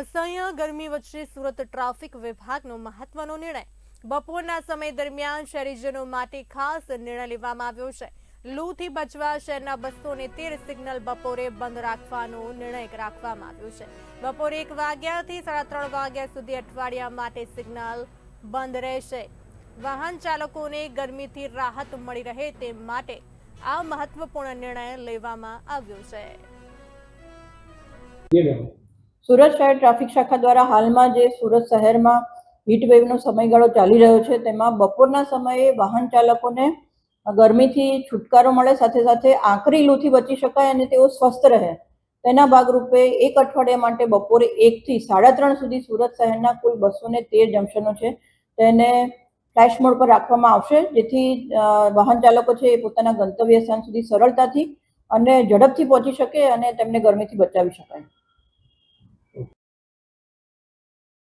અસહ્ય ગરમી વચ્ચે સુરત ટ્રાફિક વિભાગનો મહત્વનો નિર્ણય. બપોરના સમય દરમિયાન શહેરીજનો માટે ખાસ નિર્ણય લેવામાં આવ્યો છે. લૂથી બચવા શહેરના બસો ને તેર સિગ્નલ બપોરે બંધ રાખવાનો નિર્ણય રાખવામાં આવ્યો છે. બપોરે એક વાગ્યાથી સાડા ત્રણ વાગ્યા સુધી અઠવાડિયા માટે સિગ્નલ બંધ રહેશે. વાહન ચાલકોને ગરમીથી રાહત મળી રહે તે માટે આ મહત્વપૂર્ણ નિર્ણય લેવામાં આવ્યો છે. સુરત શહેર ટ્રાફિક શાખા દ્વારા હાલમાં જે સુરત શહેરમાં હીટ વેવનો સમયગાળો ચાલી રહ્યો છે, તેમાં બપોરના સમયે વાહન ચાલકોને ગરમીથી છુટકારો મળે, સાથે સાથે આકરી લૂથી બચી શકાય અને તેઓ સ્વસ્થ રહે. તેના ભાગરૂપે એક અઠવાડિયા માટે બપોરે એકથી સાડા ત્રણ સુધી સુરત શહેરના કુલ બસો ને તેર જંકશનો છે, તેને ફ્લેશ મોડ પર રાખવામાં આવશે, જેથી વાહન ચાલકો છે એ પોતાના ગંતવ્ય સ્થાન સુધી સરળતાથી અને ઝડપથી પહોંચી શકે અને તેમને ગરમીથી બચાવી શકાય.